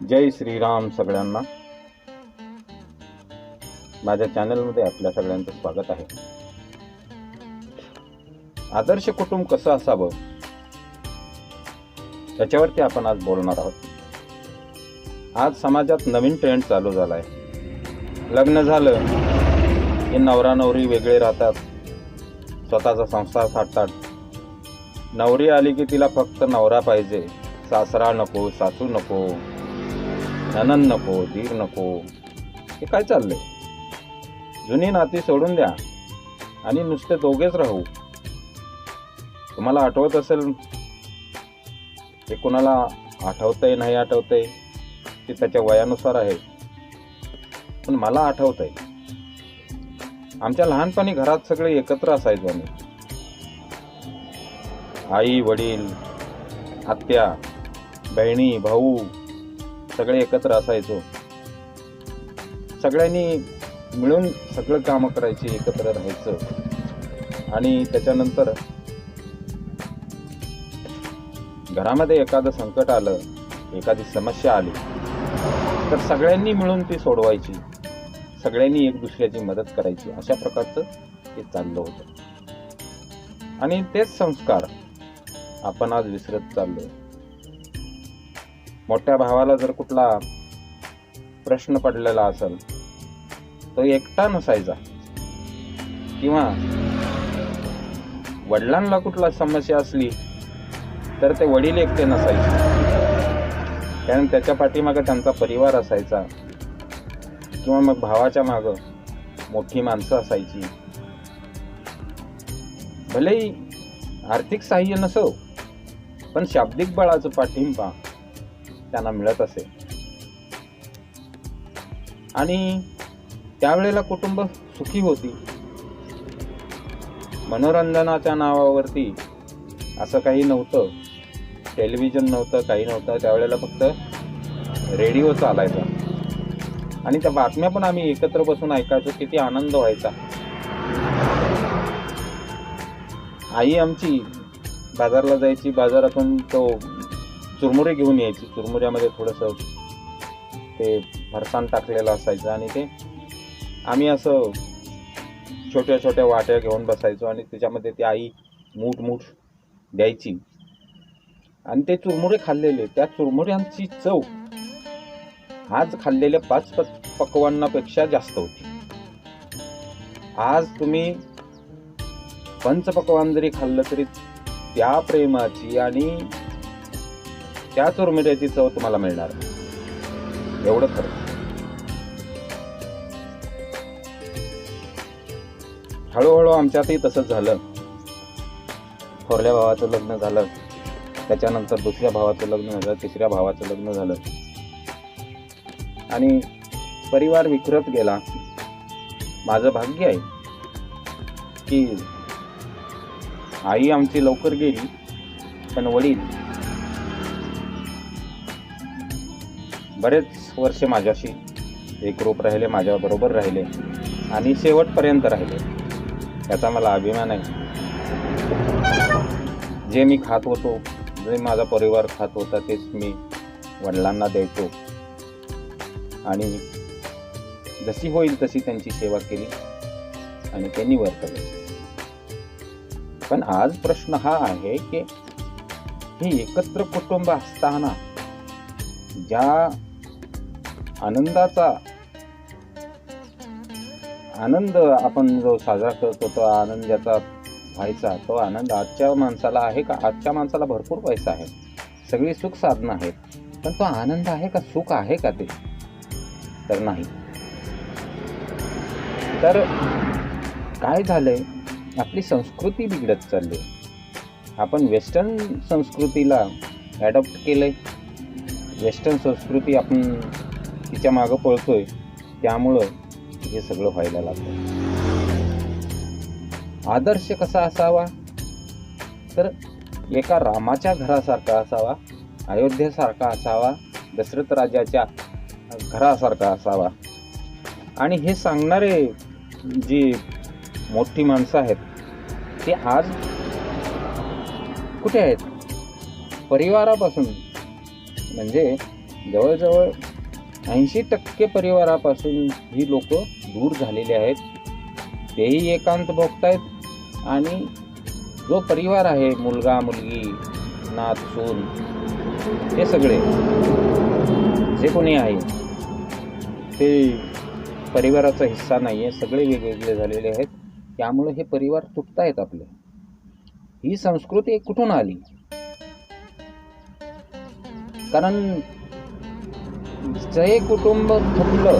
जय श्रीराम सगळ्यांना. माझ्या चॅनलमध्ये आपल्या सगळ्यांचं स्वागत आहे. आदर्श कुटुंब कसं असावं? त्याच्यावरती आपण आज बोलणार आहोत. आज समाजात नवीन ट्रेंड चालू झाला आहे लग्न झालं की नवरा नवरी वेगळे राहतात. स्वतःचा संसार थाटतात नवरी आली की तिला फक्त नवरा पाहिजे. सासरा नको सासू नको. ननन नको दीर नको. हे काय चाललंय? जुनी नाती सोडून द्या आणि नुसते दोघेच राहू. तुम्हाला आठवत असेल हे कोणाला आठवतंय नाही आठवतंय? ते त्याच्या वयानुसार आहे. पण मला आठवतंय. आमच्या लहानपणी घरात सगळे एकत्र असायचो आम्ही. आई वडील आत्या बहिणी भाऊ सगळे एकत्र असायचो. सगळ्यांनी मिळून सगळं कामं करायची एकत्र राहायचं. आणि त्याच्यानंतर घरामध्ये एखादं संकट आलं एखादी समस्या आली तर सगळ्यांनी मिळून ती सोडवायची. सगळ्यांनी एक दुसऱ्याची मदत करायची. अशा प्रकारचं ते चाललं होतं. आणि तेच संस्कार आपण आज विसरत चाललो मोठ्या भावाला जर कुठला प्रश्न पडलेला असेल तो एकटा नसायचा. किंवा वडिलांना कुठला समस्या असली तर ते वडील एकटे नसायचे. कारण त्याच्या पाठीमागं त्यांचा परिवार असायचा. किंवा मग भावाच्या मागं मोठी माणसं असायची. भलेही आर्थिक सहाय्य नसो पण शाब्दिक बळाचं पाठिंबा त्यांना मिळत असे. आणि त्यावेळेला कुटुंब सुखी होती. मनोरंजनाच्या नावावरती असं काही नव्हतं. टेलिव्हिजन नव्हतं काही नव्हतं. त्यावेळेला फक्त रेडिओ चालायचा. आणि त्या बातम्या पण आम्ही एकत्र बसून ऐकायचो किती आनंद व्हायचा. आई आमची बाजारला जायची बाजारातून तो चुरमुरे घेऊन यायची. चुरमुऱ्यामध्ये थोडंसं ते फरसाण टाकलेलं असायचं आणि ते आम्ही असं छोट्या छोट्या वाट्या घेऊन बसायचो आणि त्याच्यामध्ये ती आई मूठ मूठ द्यायची. आणि ते चुरमुरे खाल्लेले. त्या चुरमुऱ्यांची चव आज खाल्लेल्या पाच पाच पकवानापेक्षा जास्त होती. आज तुम्ही पंचपकवान जरी खाल्लं तरी त्या प्रेमाची आणि त्या चुरमुऱ्याची चव तुम्हाला मिळणार. एवढं खरं. हळूहळू आमच्यातही तसंच झालं. थोरल्या भावाचं लग्न झालं. त्याच्यानंतर दुसऱ्या भावाचं लग्न झालं. तिसऱ्या भावाचं लग्न झालं. आणि परिवार विखरत गेला. माझं भाग्य आहे की आई आमची लवकर गेली पण वडील बरेच वर्ष माझ्याशी एकरूप राहिले माझ्याबरोबर राहिले आणि शेवटपर्यंत राहिले. याचा मला अभिमान आहे. जे मी खात होतो जे माझा परिवार खात होता तेच मी वडिलांना द्यायचो आणि जशी होईल तशी त्यांची सेवा केली आणि त्यांनी वर्तवले पण आज प्रश्न हा आहे की हे एकत्र कुटुंब असताना ज्या आनंदाचा आनंद आपण जो साजरा करतो तो आनंदाचा व्हायचा तो आनंद आजच्या माणसाला आहे का? आजच्या माणसाला भरपूर पैसा आहे. सगळी सुख साधनं आहेत. पण तो आनंद आहे का? सुख आहे का ते? तर नाही. तर काय झालंय? आपली संस्कृती बिघडत चालली. आपण वेस्टर्न संस्कृतीला ॲडॉप्ट केलंय. वेस्टर्न संस्कृती आपण तिच्या मागं पळतोय. त्यामुळं हे सगळं व्हायला लागलं. आदर्श कसा असावा? तर एका रामाच्या घरासारखा असावा अयोध्येसारखा असावा दशरथ राजाच्या घरासारखा असावा. आणि हे सांगणारे जी मोठी माणसं आहेत ते आज कुठे आहेत? परिवारापासून. म्हणजे जवळजवळ ऐंशी टक्के परिवारापासून ही लोक दूर झालेली आहेत. तेही एकांत भोगतायत आणि जो परिवार आहे मुलगा मुलगी नात सून हे सगळे जे कोणी आहे ते परिवाराचा हिस्सा नाही आहे सगळे वेगवेगळे झालेले आहेत. त्यामुळे हे परिवार तुटतायत आपले. ही संस्कृती कुठून आली? कारण जे कुटुंब थकलं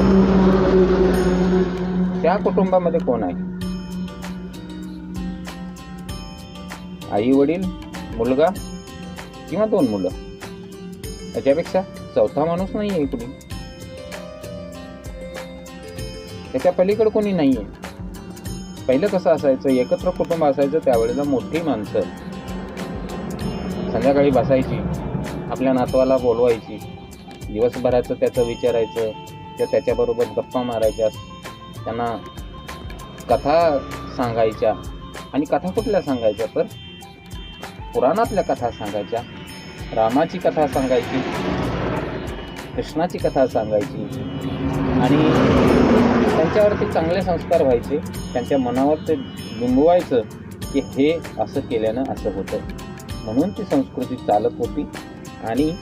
त्या कुटुंबामध्ये कोण आहे? आई वडील मुलगा किंवा दोन मुलं? त्याच्यापेक्षा चौथा माणूस नाही आहे कुणी त्याच्या पलीकडे कोणी नाही आहे पहिलं कसं असायचं? एकत्र कुटुंब असायचं त्यावेळेला मोठी माणसं. संध्याकाळी बसायची आपल्या नातवाला बोलवायची. दिवसभराचं त्याचं विचारायचं त्या त्याच्याबरोबर गप्पा मारायच्या त्यांना कथा सांगायच्या. आणि कथा कुठल्या सांगायच्या तर? पुराणातल्या कथा सांगायच्या. रामाची कथा सांगायची कृष्णाची कथा सांगायची. आणि त्यांच्यावरती चांगले संस्कार व्हायचे. त्यांच्या मनावर ते बिंबवायचं की हे असं केल्यानं असं होतं. म्हणून ती संस्कृती चालत होती. आणि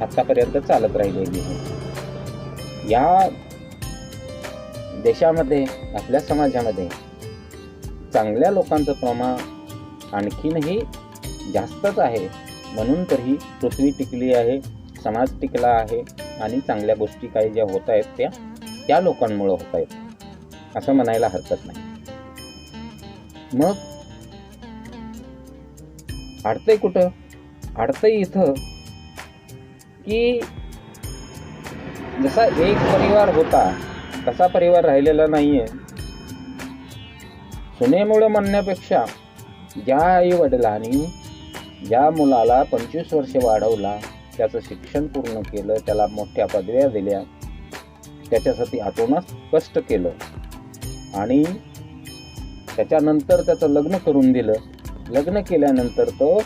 आत्तापर्यंत चालत राहिलेली आहे. या देशामध्ये आपल्या समाजामध्ये चांगल्या लोकांचं प्रमाण आणखीनही जास्तच आहे. म्हणून तर ही पृथ्वी टिकली आहे समाज टिकला आहे आणि चांगल्या गोष्टी काही ज्या होत आहेत त्या त्या लोकांमुळं होत आहेत. असं म्हणायला हरकत नाही. मग अडतंय कुठं? अडतंय इथं की जसा एक परिवार होता तसा परिवार राहिलेला नाहीये. सुनेमुळं म्हणण्यापेक्षा ज्या आई वडिलांनी ज्या मुलाला पंचवीस वर्षे वाढवला त्याचं शिक्षण पूर्ण केलं त्याला मोठ्या पदव्या दिल्या त्याच्यासाठी आतोनात कष्ट केलं आणि त्याच्यानंतर त्याचं लग्न करून दिलं. लग्न केल्यानंतर तो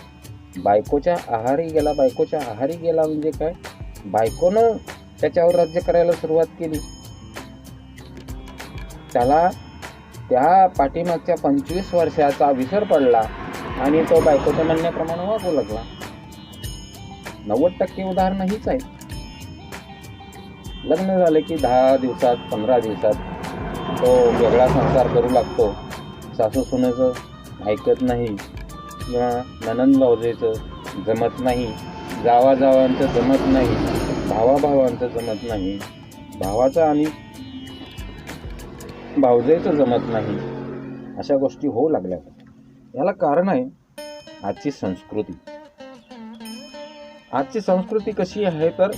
बायकोच्या आहारी गेला बायकोच्या आहारी गेला म्हणजे काय? बायकोनं त्याच्यावर राज्य करायला सुरुवात केली. त्याला त्या पाठीमागच्या पंचवीस वर्षाचा विसर पडला आणि तो बायकोच्या म्हणण्याप्रमाणे वागू लागला. नव्वद टक्के उदाहरणं हीच आहे लग्न झालं की दहा दिवसात पंधरा दिवसात तो वेगळा संसार करू लागतो. सासू सुनेचं ऐकत नाही. किंवा ननंद भावजेचं जमत नाही जावाजावांचं जमत नाही भावाभावांचं जमत नाही भावाचं आणि भावजेचं जमत नाही अशा गोष्टी होऊ लागल्या. याला कारण आहे आजची संस्कृती. आजची संस्कृती कशी आहे तर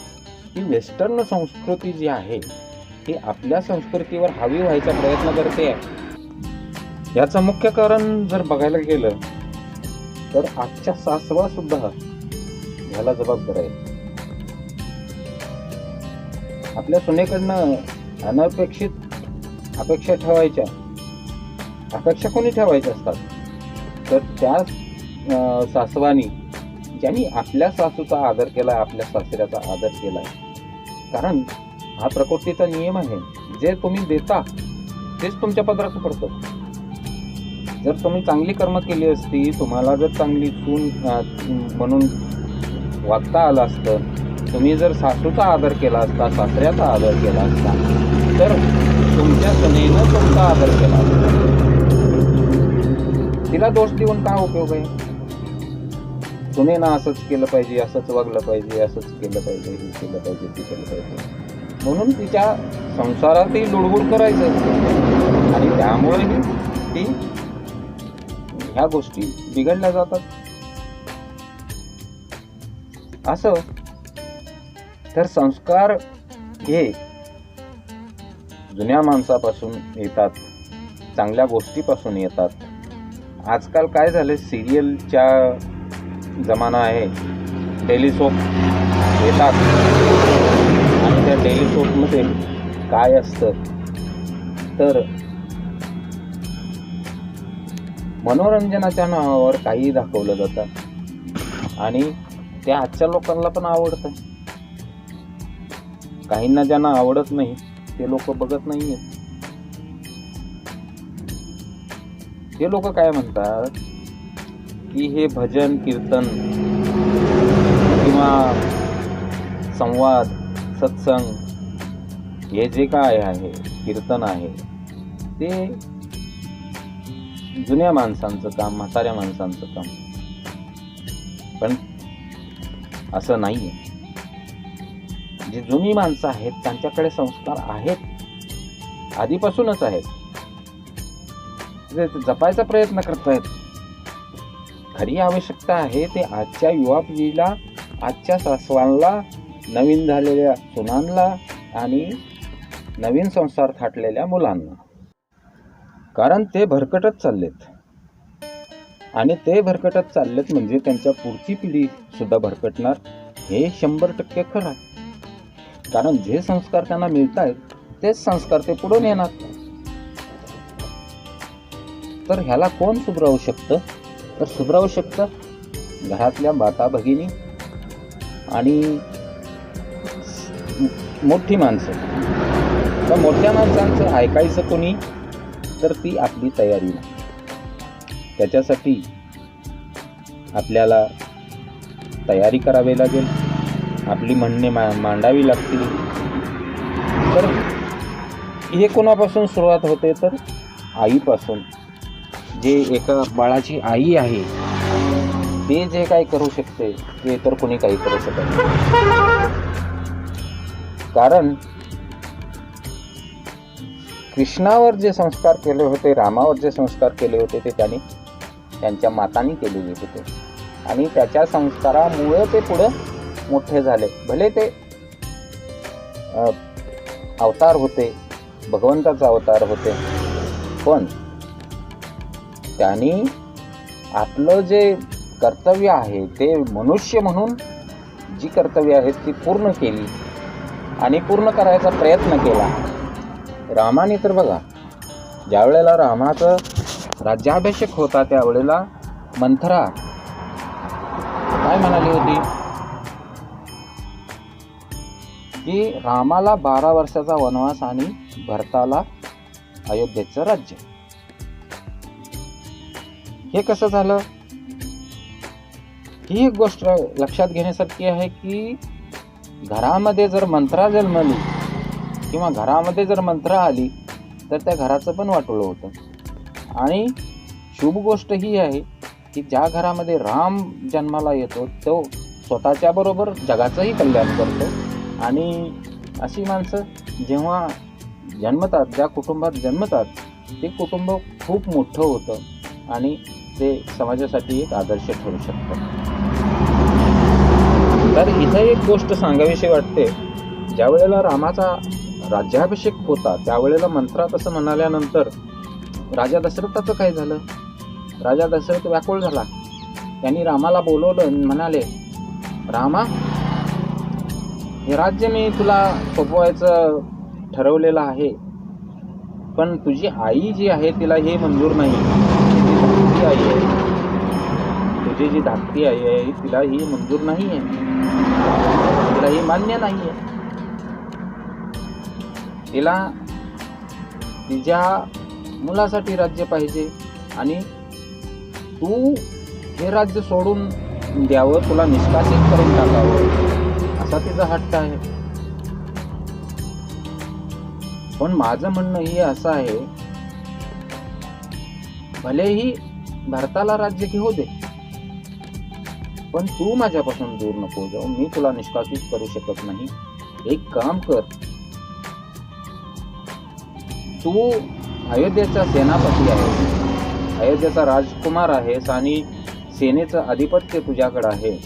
ही वेस्टर्न संस्कृती जी आहे ती आपल्या संस्कृतीवर हवी व्हायचा प्रयत्न करते. आहे याचं मुख्य कारण जर बघायला गेलं तर आजच्या सासवा सुद्धा ह्याला जबाबदार आहे. आपल्या सुनेकडनं अनपेक्षित अपेक्षा ठेवायच्या. अपेक्षा कोणी ठेवायच्या असतात? तर त्या सासवानी ज्यांनी आपल्या सासूचा आदर केला आपल्या सासऱ्याचा आदर केला. कारण हा प्रकृतीचा नियम आहे. जे तुम्ही देता तेच तुमच्या पदराचं पडतं. जर तुम्ही चांगली कर्म केली असती तुम्हाला जर चांगली चून म्हणून वागता आलं असतं तुम्ही जर सासूचा आदर केला असता सासऱ्याचा आदर केला असता तर तुमच्या सुनेनं तुमचा आदर केला असता. तिला दोष देऊन काय उपयोग आहे? सुनेनं असंच केलं पाहिजे असंच वागलं पाहिजे असंच केलं पाहिजे हे केलं पाहिजे ते केलं पाहिजे. म्हणून तिच्या संसारातही लुडबुड करायचं असतं. आणि त्यामुळेही ती ह्या गोष्टी बिघडल्या जातात. असं. तर संस्कार हे जुन्या माणसापासून येतात. चांगल्या गोष्टीपासून येतात. आजकाल काय झालं सिरियलच्या जमाना आहे. डेली सोप येतात. आणि त्या डेली सोपमध्ये काय असतं? तर मनोरंजनाच्या नावावर काही दाखवलं जातं. आणि ते आजच्या लोकांना पण आवडतं. काहींना ज्यांना आवडत नाही ते लोक बघत नाही ते लोक काय म्हणतात? की हे भजन कीर्तन किंवा संवाद सत्संग हे जे काय आहे कीर्तन आहे ते जुन्या माणसांचं काम म्हाताऱ्या माणसांचं काम. पण असं नाही आहे जी जुनी माणसं आहेत त्यांच्याकडे संस्कार आहेत. आधीपासूनच आहेत. ते जपायचा प्रयत्न करतायत. खरी आवश्यकता आहे ते आजच्या युवा पिढीला आजच्या सासवांना नवीन झालेल्या सुनांना आणि नवीन संसार थाटलेल्या मुलांना. कारण ते भरकटत चाललेत. आणि ते भरकटत चाललेत म्हणजे त्यांच्या पुढची पिढी सुद्धा भरकटणार हे शंभर टक्के खरं आहे. कारण जे संस्कार त्यांना मिळत आहेत तेच संस्कार ते पुढून येणार तर ह्याला कोण सुधरावू शकतं? तर सुधरावू शकतं घरातल्या माता भगिनी आणि मोठी माणसं. तर मोठ्या माणसांचं ऐकायचं कोणी? तर ती आपली तयारी नाही. त्याच्यासाठी आपल्याला तयारी करावी लागेल. आपली म्हणणे मा मांडावी लागतील. तर हे कोणापासून सुरुवात होते? तर आईपासून. जे एका बाळाची आई आहे ते जे काही करू शकते ते तर कोणी काही करू शकत कारण कृष्णावर जे संस्कार केले होते रामावर जे संस्कार केले होते ते त्यांनी त्यांच्या मातांनी केलेले होते. आणि त्याच्या संस्कारामुळे ते पुढं मोठे झाले. भले ते अवतार होते भगवंताचा अवतार होते पण त्यांनी आपलं जे कर्तव्य आहे ते मनुष्य म्हणून जी कर्तव्य आहेत ती पूर्ण केली आणि पूर्ण करायचा प्रयत्न केला. रामाने तर बघा ज्या वेळेला रामाचं राज्याभिषेक होता त्यावेळेला मंथरा काय म्हणाली होती? की रामाला बारा वर्षाचा वनवास आणि भरताला अयोध्येचं राज्य. हे कसं झालं? ही एक गोष्ट लक्षात घेण्यासारखी आहे की घरामध्ये जर मंत्रा जन्मली किंवा घरामध्ये जर मंत्र आली तर त्या घराचं पण वाटोळं होतं. आणि शुभ गोष्ट ही आहे की ज्या घरामध्ये राम जन्माला येतो तो स्वतःच्या बरोबर जगाचंही कल्याण करतो. आणि अशी माणसं जेव्हा जन्मतात ज्या कुटुंबात जन्मतात ते कुटुंब खूप मोठं होतं आणि ते समाजासाठी एक आदर्श ठरू शकतं. तर इथं एक गोष्ट सांगावीशी वाटते. ज्या वेळेला रामाचा राज्याभिषेक होता त्यावेळेला मंत्रात असं म्हणाल्यानंतर राजा दशरथाचं काय झालं? राजा दशरथ व्याकुळ झाला. त्यांनी रामाला बोलवलं म्हणाले रामा हे राज्य मी तुला सोपवायचं ठरवलेलं आहे पण तुझी आई जी आहे तिला हे मंजूर नाही. तुझी आई आहे. तुझी जी धाकटी आई आहे तिला ही मंजूर नाही आहे तिला ही मान्य नाही आहे तिला तिच्या मुलासाठी राज्य पाहिजे आणि तू हे राज्य सोडून द्यावं तुला निष्कासित करून टाकावं असा तिचा हट्ट आहे. पण माझं म्हणणं हे असं आहे भलेही भारताला राज्य घेऊ दे पण तू माझ्यापासून दूर नको जाऊ मी तुला निष्कासित करू शकत नाही. एक काम कर तू अयोध्येचा सेनापती आहेस अयोध्येचा राजकुमार आहेस आणि सेनेचं आधिपत्य तुझ्याकडं आहे.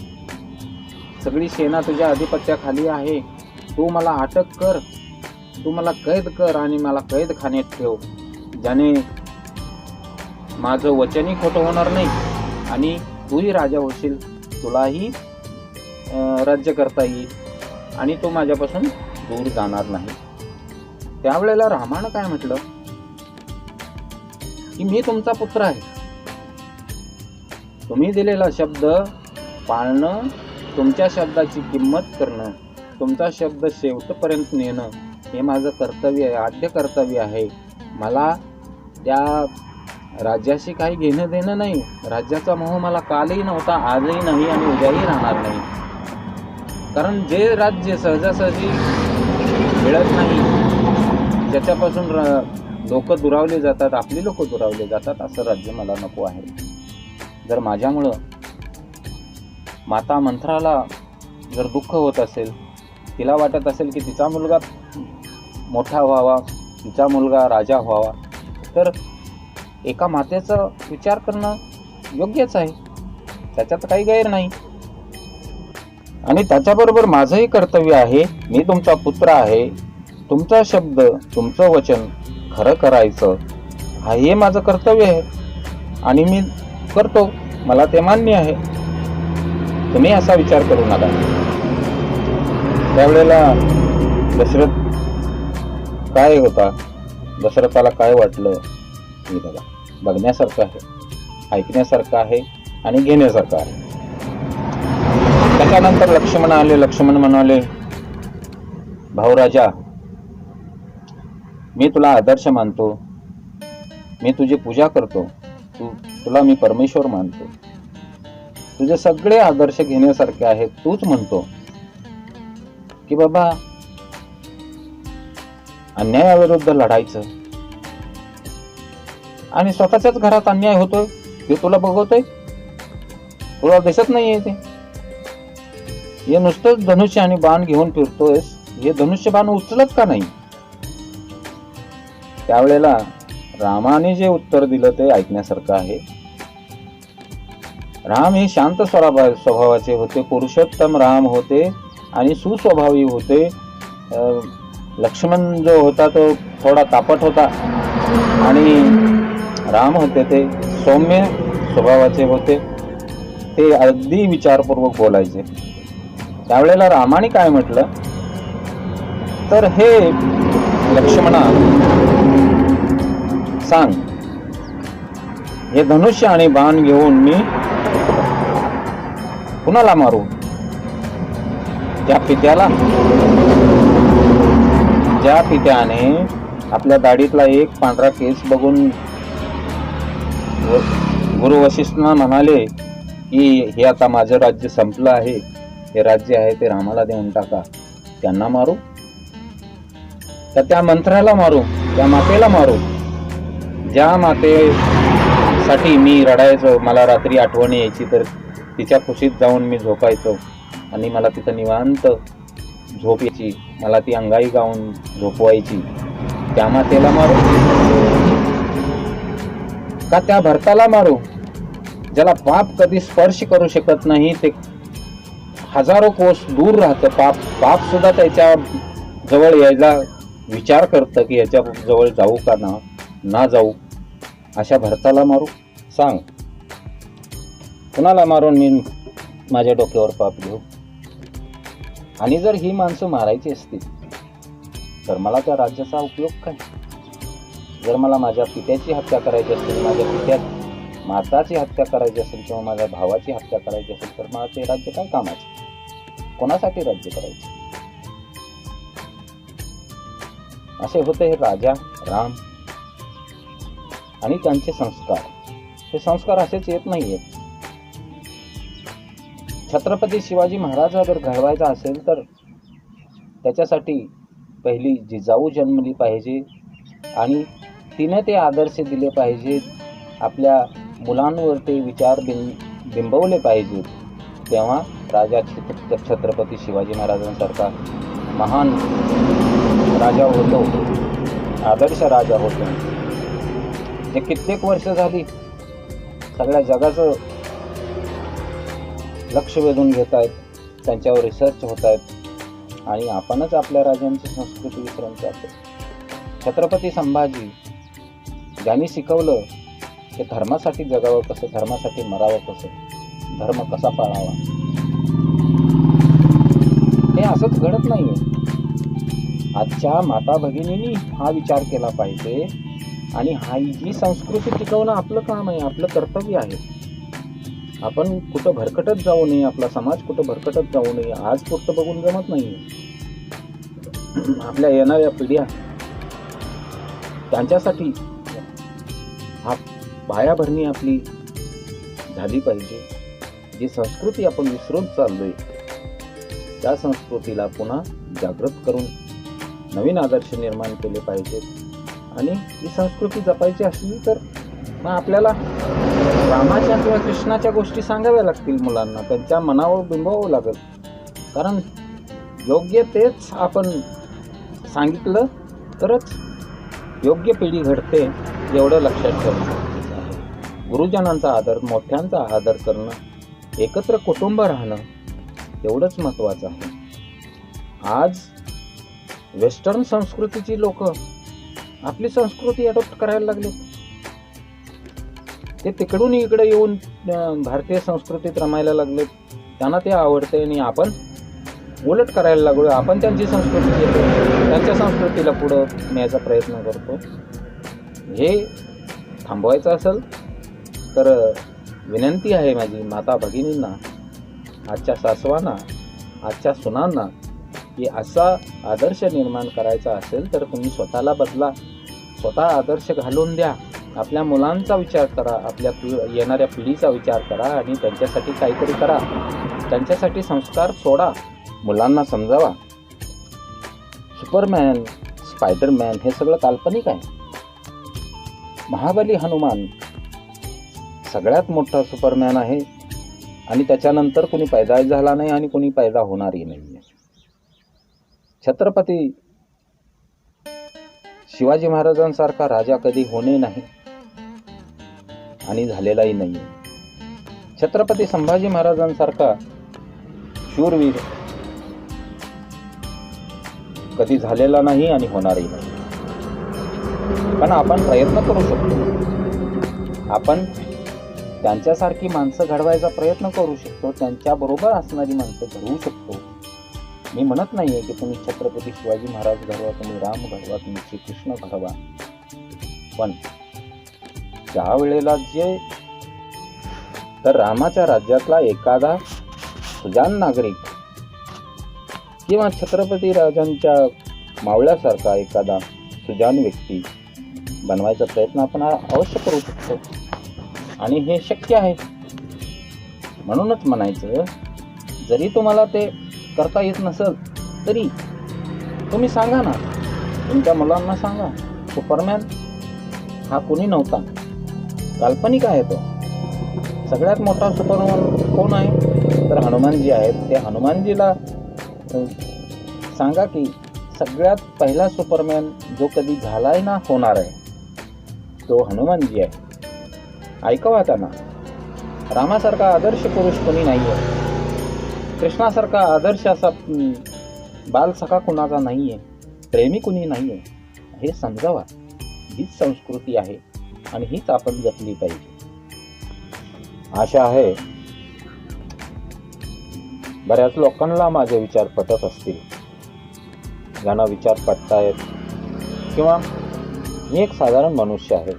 सगळी सेना तुझ्या आधिपत्याखाली आहे. तू मला अटक कर. तू मला कैद कर आणि मला कैद खाण्यात ठेव. ज्याने माझं वचनही खोटं होणार नाही आणि तूही राजा होशील. तुलाही राज्य करता येईल आणि तो माझ्यापासून दूर जाणार नाही. त्यावेळेला रामानं काय म्हटलं? की मी तुमचा पुत्र आहे. तुम्ही दिलेला शब्द पाळणं तुमच्या शब्दाची किंमत करणं तुमचा शब्द शेवटपर्यंत नेणं हे माझं कर्तव्य आहे आद्य कर्तव्य आहे. मला त्या राज्याशी काही घेणं देणं नाही. राज्याचा मोह मला कालही नव्हता आजही नाही आणि उद्याही राहणार नाही. कारण जे राज्य सहजासहजी मिळत नाही ज्याच्यापासून लोक दुरावले जातात आपली लोक दुरावले जातात असं राज्य मला नको आहे. जर माझ्यामुळं माता मंत्राला जर दुःख होत असेल तिला वाटत असेल की तिचा मुलगा मोठा व्हावा तिचा मुलगा राजा व्हावा तर एका मातेचा विचार करणं योग्यच आहे. त्याच्यात काही गैर नाही. आणि त्याच्याबरोबर माझंही कर्तव्य आहे मी तुमचा पुत्र आहे तुमचा शब्द तुमचं वचन खरं करायचं हा हे माझं कर्तव्य आहे. आणि मी करतो मला ते मान्य आहे. तुम्ही असा विचार करू नका. त्यावेळेला दशरथ काय होता? दशरथाला काय वाटलं? हे बघा. बघण्यासारखं आहे. ऐकण्यासारखं आहे आणि घेण्यासारखं आहे. त्याच्यानंतर लक्ष्मण आले. लक्ष्मण म्हणाले भाऊ राजा मी तुला आदर्श मानतो. मी तुझी पूजा करतो. तू तुला मी परमेश्वर मानतो. तुझे सगळे आदर्श घेण्यासारखे आहेत तूच म्हणतो. की बाबा अन्यायाविरुद्ध लढायचं. आणि स्वतःच्याच घरात अन्याय होतोय हे तुला बघवतोय? तुला दिसत नाहीये ते. हे नुसतंच धनुष्य आणि बाण घेऊन फिरतोयस हे धनुष्य बाण उचलत का नाही? त्यावेळेला रामाने जे उत्तर दिलं ते ऐकण्यासारखं आहे. राम हे शांत स्वरा स्वभावाचे होते. पुरुषोत्तम राम होते आणि सुस्वभावी होते. लक्ष्मण जो होता तो थोडा तापट होता आणि राम होते ते सौम्य स्वभावाचे होते. ते अगदी विचारपूर्वक बोलायचे. त्यावेळेला रामाने काय म्हटलं? तर हे लक्ष्मणा सांग. हे धनुष्य आणि बाण घेऊन मी कुणाला मारू? त्या पित्याला? ज्या पित्याने आपल्या दाढीतला एक पांढरा केस बघून गुरु वशिष्ठांना म्हणाले की हे आता माझं राज्य संपलं आहे. हे राज्य आहे ते रामाला देऊन टाका. त्यांना मारू? तर त्या मंत्र्याला मारू त्या मातेला मारू? ज्या मातेसाठी मी रडायचो मला रात्री आठवण यायची तर तिच्या खुशीत जाऊन मी झोपायचो. आणि मला तिथं निवांत झोप यायची. मला ती अंगाई गाऊन झोपवायची. त्या मातेला मारू. का त्या भरताला मारू? ज्याला पाप कधी स्पर्श करू शकत नाही ते हजारो कोस दूर राहतं. पाप पाप सुद्धा त्याच्याजवळ यायला विचार करतं की याच्या जवळ जाऊ का ना ना जाऊ. अशा भरताला मारू? सांग. कुणाला मारून मी माझ्या डोक्यावर पाप घेऊ? आणि जर ही माणसं मारायची असतील तर मला त्या राज्याचा उपयोग काय? जर मला माझ्या पित्याची हत्या करायची असेल माझ्या पित्यात माताची हत्या करायची असेल किंवा माझ्या भावाची हत्या करायची असेल तर मला ते राज्य काय कामाचे? कोणासाठी राज्य करायचे? असे होते हे राजा राम आणि त्यांचे संस्कार. हे संस्कार असेच येत नाही आहेत छत्रपती शिवाजी महाराज जर घडवायचा असेल तर त्याच्यासाठी पहिली जिजाऊ जन्मली पाहिजे आणि तिने ते आदर्श दिले पाहिजेत आपल्या मुलांवर ते विचार बिं बिंबवले पाहिजेत तेव्हा राजा छत्र छत्रपती शिवाजी महाराजांसारखा महान राजा होतो. आदर्श राजा होतो. जे कित्येक वर्ष झाली सगळ्या जगाचं लक्ष वेधून घेत आहेत त्यांच्यावर रिसर्च होत आहेत आणि आपणच आपल्या राजांची संस्कृती विसरून जातो. छत्रपती संभाजी ज्यांनी शिकवलं की धर्मासाठी जगावं कसं धर्मासाठी मरावं कसं धर्म कसा पाळावा हे असंच घडत नाहीये. आजच्या माता भगिनींनी हा विचार केला पाहिजे आणि हा ही संस्कृती टिकवणं आपलं काम आहे आपलं कर्तव्य आहे. आपण कुठं भरकटत जाऊ नये आपला समाज कुठं भरकटत जाऊ नये आज पुढचं बघून जमत नाही आपल्या येणाऱ्या पिढ्या त्यांच्यासाठी पायाभरणी आपली झाली पाहिजे. जी संस्कृती आपण विसरून चाललोय त्या संस्कृतीला पुन्हा जागृत करून नवीन आदर्श निर्माण केले पाहिजेत. आणि ही संस्कृती जपायची असली तर मग आपल्याला रामाच्या किंवा कृष्णाच्या गोष्टी सांगाव्या लागतील मुलांना. त्यांच्या मनावर बिंबवावं लागेल. कारण योग्य तेच आपण सांगितलं तरच योग्य पिढी घडते एवढं लक्षात ठेवणं गुरुजनांचा आदर मोठ्यांचा आदर करणं एकत्र कुटुंब राहणं एवढंच महत्त्वाचं आहे. आज वेस्टर्न संस्कृतीची लोकं आपली संस्कृती अडॉप्ट करायला लागले. ते तिकडून इकडे येऊन भारतीय संस्कृतीत रमायला लागले. त्यांना ते आवडते आणि आपण उलट करायला लागलो. आपण त्यांची संस्कृती घेतो. त्यांच्या संस्कृतीला पुढं न्यायचा प्रयत्न करतो. हे थांबवायचं असेल तर विनंती आहे माझी माता भगिनींना आजच्या सासवांना आजच्या सुनांना की असा आदर्श निर्माण करायचा असेल तर तुम्ही स्वतःला बदला. स्वतः आदर्श घालून द्या. आपल्या मुलांचा विचार करा. आपल्या पि- येणाऱ्या पिढीचा विचार करा आणि त्यांच्यासाठी काहीतरी करा. त्यांच्यासाठी संस्कार सोडा. मुलांना समजावा. सुपरमॅन स्पायडरमॅन हे सगळं काल्पनिक आहे. महाबली हनुमान सगळ्यात मोठा सुपरमॅन आहे. आणि त्याच्यानंतर कोणी पैदा झाला नाही आणि कोणी पैदा होणारही नाही आहे छत्रपती शिवाजी महाराजांसारखा राजा कधी होणे नाही आणि झालेलाही नाही. छत्रपती संभाजी महाराजांसारखा शूरवीर कधी झालेला नाही आणि होणारही नाही. पण आपण प्रयत्न करू शकतो. आपण त्यांच्यासारखी माणसं घडवायचा प्रयत्न करू शकतो. त्यांच्याबरोबर असणारी माणसं घडवू शकतो. मी म्हणत नाहीये की तुम्ही छत्रपती शिवाजी महाराज घडवा तुम्ही राम घडवा तुम्ही श्रीकृष्ण घडवा. पण त्या वेळेला जे तर रामाच्या राज्यातला एखादा सुजान नागरिक किंवा छत्रपती राजांच्या मावळ्यासारखा एखादा सुजान व्यक्ती बनवायचा प्रयत्न आपण अवश्य करू शकतो. आणि हे शक्य आहे. म्हणूनच म्हणायचं जरी तुम्हाला ते करता येत नसेल तरी तुम्ही सांगा ना. तुमच्या मुलांना सांगा. सुपरमॅन हा कोणी नव्हता. काल्पनिक आहे तो. सगळ्यात मोठा सुपरमॅन कोण आहे? तर हनुमानजी आहेत. ते हनुमानजीला सांगा की सगळ्यात पहिला सुपरमॅन जो कधी झालाय ना होणार आहे तो हनुमानजी आहे. ऐकवा त्यांना. रामासारखा आदर्श पुरुष कोणी नाही आहे कृष्णासारखा आदर्श असा बालसखा कुणाचा नाही आहे प्रेमी कुणी नाही आहे हे समजावा. हीच संस्कृती आहे आणि हीच आपण जपली पाहिजे. आशा आहे बऱ्याच लोकांना माझे विचार पटत असतील. ज्यांना विचार पटतायत. किंवा मी एक साधारण मनुष्य आहे.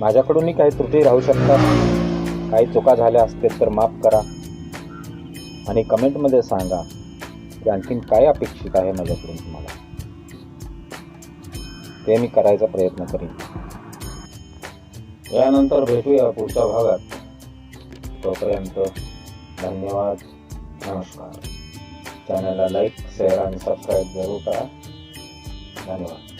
माझ्याकडूनही काही त्रुटी राहू शकतात. काही चुका झाल्या असतील तर माफ करा. आणि कमेंटमध्ये सांगा की आणखीन काय अपेक्षित आहे माझ्याकडून तुम्हाला. ते मी करायचा प्रयत्न करीन. यानंतर भेटूया पुढच्या भागात. तोपर्यंत धन्यवाद नमस्कार. चॅनलला लाईक शेअर आणि सबस्क्राईब जरूर करा. धन्यवाद.